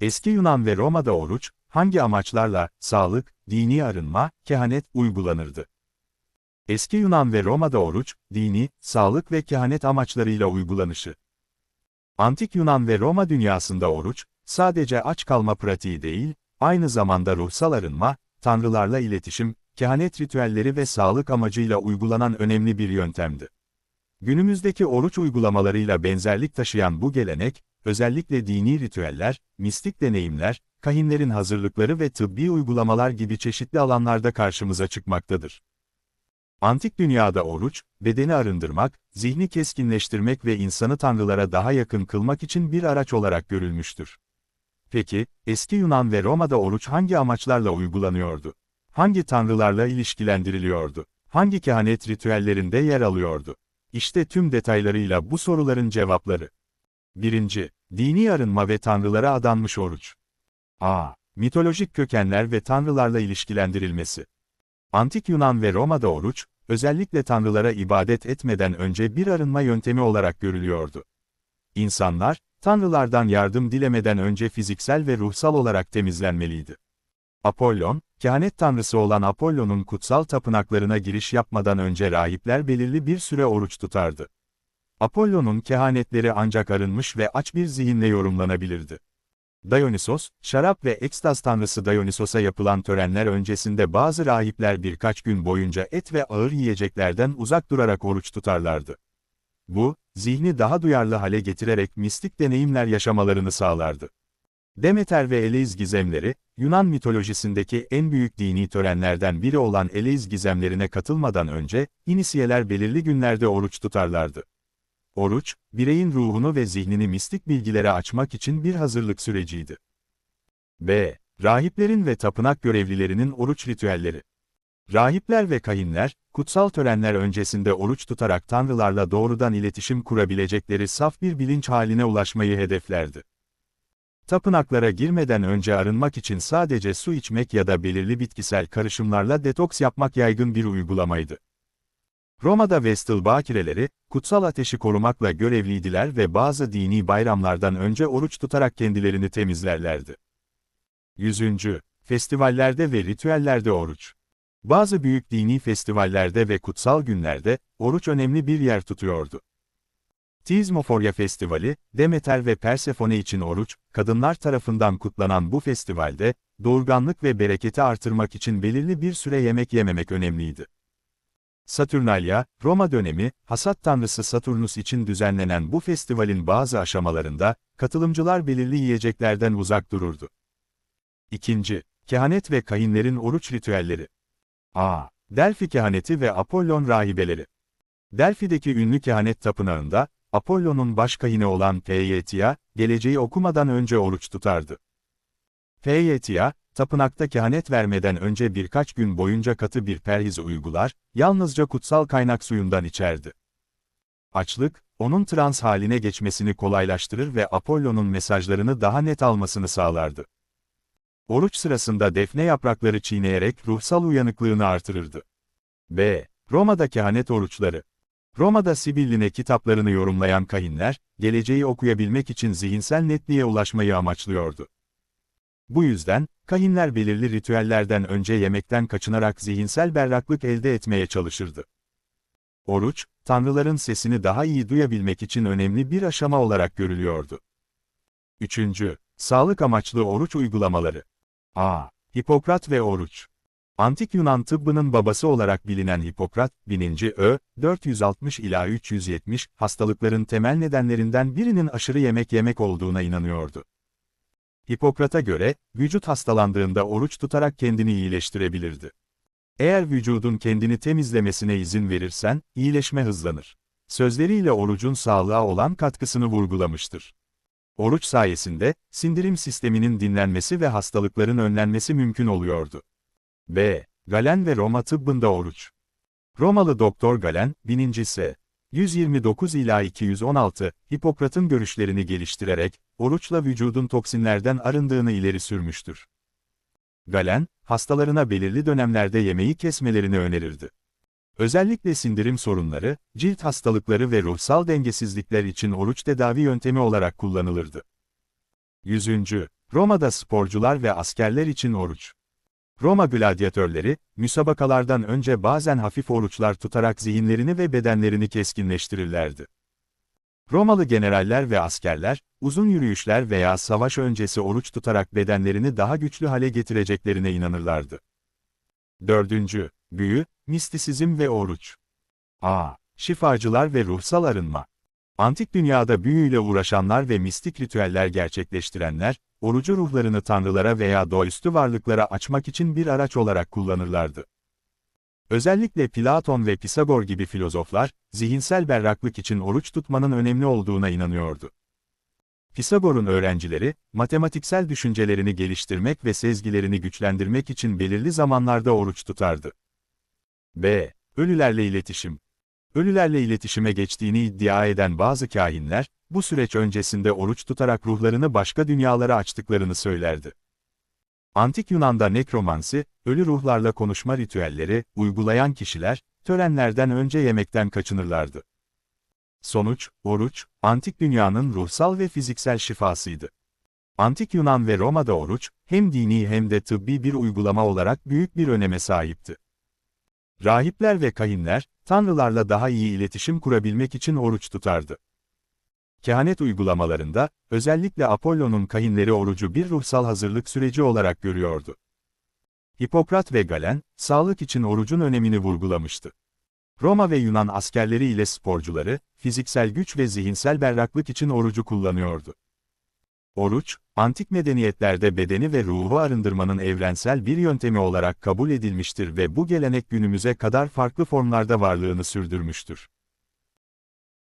Eski Yunan ve Roma'da oruç, hangi amaçlarla, sağlık, dini arınma, kehanet uygulanırdı? Eski Yunan ve Roma'da oruç, dini, sağlık ve kehanet amaçlarıyla uygulanışı. Antik Yunan ve Roma dünyasında oruç, sadece aç kalma pratiği değil, aynı zamanda ruhsal arınma, tanrılarla iletişim, kehanet ritüelleri ve sağlık amacıyla uygulanan önemli bir yöntemdi. Günümüzdeki oruç uygulamalarıyla benzerlik taşıyan bu gelenek, özellikle dini ritüeller, mistik deneyimler, kahinlerin hazırlıkları ve tıbbi uygulamalar gibi çeşitli alanlarda karşımıza çıkmaktadır. Antik dünyada oruç, bedeni arındırmak, zihni keskinleştirmek ve insanı tanrılara daha yakın kılmak için bir araç olarak görülmüştür. Peki, eski Yunan ve Roma'da oruç hangi amaçlarla uygulanıyordu? Hangi tanrılarla ilişkilendiriliyordu? Hangi kehanet ritüellerinde yer alıyordu? İşte tüm detaylarıyla bu soruların cevapları. 1. Dini arınma ve tanrılara adanmış oruç. A. Mitolojik kökenler ve tanrılarla ilişkilendirilmesi. Antik Yunan ve Roma'da oruç, özellikle tanrılara ibadet etmeden önce bir arınma yöntemi olarak görülüyordu. İnsanlar, tanrılardan yardım dilemeden önce fiziksel ve ruhsal olarak temizlenmeliydi. Apollon, kehanet tanrısı olan Apollon'un kutsal tapınaklarına giriş yapmadan önce rahipler belirli bir süre oruç tutardı. Apollon'un kehanetleri ancak arınmış ve aç bir zihinle yorumlanabilirdi. Dionysos, şarap ve ekstaz tanrısı Dionysos'a yapılan törenler öncesinde bazı rahipler birkaç gün boyunca et ve ağır yiyeceklerden uzak durarak oruç tutarlardı. Bu, zihni daha duyarlı hale getirerek mistik deneyimler yaşamalarını sağlardı. Demeter ve Eleis gizemleri, Yunan mitolojisindeki en büyük dini törenlerden biri olan Eleis gizemlerine katılmadan önce, inisiyeler belirli günlerde oruç tutarlardı. Oruç, bireyin ruhunu ve zihnini mistik bilgilere açmak için bir hazırlık süreciydi. B. Rahiplerin ve tapınak görevlilerinin oruç ritüelleri. Rahipler ve kahinler, kutsal törenler öncesinde oruç tutarak tanrılarla doğrudan iletişim kurabilecekleri saf bir bilinç haline ulaşmayı hedeflerdi. Tapınaklara girmeden önce arınmak için sadece su içmek ya da belirli bitkisel karışımlarla detoks yapmak yaygın bir uygulamaydı. Roma'da Vestal bakireleri, kutsal ateşi korumakla görevliydiler ve bazı dini bayramlardan önce oruç tutarak kendilerini temizlerlerdi. 100. Festivallerde ve ritüellerde oruç. Bazı büyük dini festivallerde ve kutsal günlerde, oruç önemli bir yer tutuyordu. Tizmoforya Festivali, Demeter ve Persefone için oruç, kadınlar tarafından kutlanan bu festivalde, doğurganlık ve bereketi artırmak için belirli bir süre yemek yememek önemliydi. Saturnalia, Roma dönemi, hasat tanrısı Saturnus için düzenlenen bu festivalin bazı aşamalarında, katılımcılar belirli yiyeceklerden uzak dururdu. 2. Kehanet ve kahinlerin oruç ritüelleri. A. Delphi kehaneti ve Apollon rahibeleri. Delphi'deki ünlü kehanet tapınağında, Apollon'un baş kahini olan Pyetia, geleceği okumadan önce oruç tutardı. Pyetia, tapınakta kehanet vermeden önce birkaç gün boyunca katı bir perhiz uygular, yalnızca kutsal kaynak suyundan içerdi. Açlık, onun trans haline geçmesini kolaylaştırır ve Apollon'un mesajlarını daha net almasını sağlardı. Oruç sırasında defne yaprakları çiğneyerek ruhsal uyanıklığını artırırdı. B. Roma'da kehanet oruçları. Roma'da Sibilline kitaplarını yorumlayan kahinler, geleceği okuyabilmek için zihinsel netliğe ulaşmayı amaçlıyordu. Bu yüzden, kahinler belirli ritüellerden önce yemekten kaçınarak zihinsel berraklık elde etmeye çalışırdı. Oruç, tanrıların sesini daha iyi duyabilmek için önemli bir aşama olarak görülüyordu. 3. Sağlık amaçlı oruç uygulamaları. A. Hipokrat ve oruç. Antik Yunan tıbbının babası olarak bilinen Hipokrat, 1000. Ö. 460 ila 370 hastalıkların temel nedenlerinden birinin aşırı yemek yemek olduğuna inanıyordu. Hipokrat'a göre, vücut hastalandığında oruç tutarak kendini iyileştirebilirdi. Eğer vücudun kendini temizlemesine izin verirsen, iyileşme hızlanır. Sözleriyle orucun sağlığa olan katkısını vurgulamıştır. Oruç sayesinde, sindirim sisteminin dinlenmesi ve hastalıkların önlenmesi mümkün oluyordu. B. Galen ve Roma tıbbında oruç. Romalı doktor Galen, 1000. S. 129 ila 216, Hipokrat'ın görüşlerini geliştirerek, oruçla vücudun toksinlerden arındığını ileri sürmüştür. Galen, hastalarına belirli dönemlerde yemeği kesmelerini önerirdi. Özellikle sindirim sorunları, cilt hastalıkları ve ruhsal dengesizlikler için oruç tedavi yöntemi olarak kullanılırdı. 100. Roma'da sporcular ve askerler için oruç. Roma gladyatörleri, müsabakalardan önce bazen hafif oruçlar tutarak zihinlerini ve bedenlerini keskinleştirirlerdi. Romalı generaller ve askerler, uzun yürüyüşler veya savaş öncesi oruç tutarak bedenlerini daha güçlü hale getireceklerine inanırlardı. Dördüncü, büyü, mistisizm ve oruç. A. Şifacılar ve ruhsal arınma. Antik dünyada büyüyle uğraşanlar ve mistik ritüeller gerçekleştirenler, orucu ruhlarını tanrılara veya doğaüstü varlıklara açmak için bir araç olarak kullanırlardı. Özellikle Platon ve Pisagor gibi filozoflar, zihinsel berraklık için oruç tutmanın önemli olduğuna inanıyordu. Pisagor'un öğrencileri, matematiksel düşüncelerini geliştirmek ve sezgilerini güçlendirmek için belirli zamanlarda oruç tutardı. B. Ölülerle iletişim. Ölülerle iletişime geçtiğini iddia eden bazı kahinler, bu süreç öncesinde oruç tutarak ruhlarını başka dünyalara açtıklarını söylerdi. Antik Yunan'da nekromansi, ölü ruhlarla konuşma ritüelleri, uygulayan kişiler, törenlerden önce yemekten kaçınırlardı. Sonuç, oruç, antik dünyanın ruhsal ve fiziksel şifasıydı. Antik Yunan ve Roma'da oruç, hem dini hem de tıbbi bir uygulama olarak büyük bir öneme sahipti. Rahipler ve kahinler, tanrılarla daha iyi iletişim kurabilmek için oruç tutardı. Kehanet uygulamalarında, özellikle Apollo'nun kahinleri orucu bir ruhsal hazırlık süreci olarak görüyordu. Hipokrat ve Galen, sağlık için orucun önemini vurgulamıştı. Roma ve Yunan askerleri ile sporcuları, fiziksel güç ve zihinsel berraklık için orucu kullanıyordu. Oruç, antik medeniyetlerde bedeni ve ruhu arındırmanın evrensel bir yöntemi olarak kabul edilmiştir ve bu gelenek günümüze kadar farklı formlarda varlığını sürdürmüştür.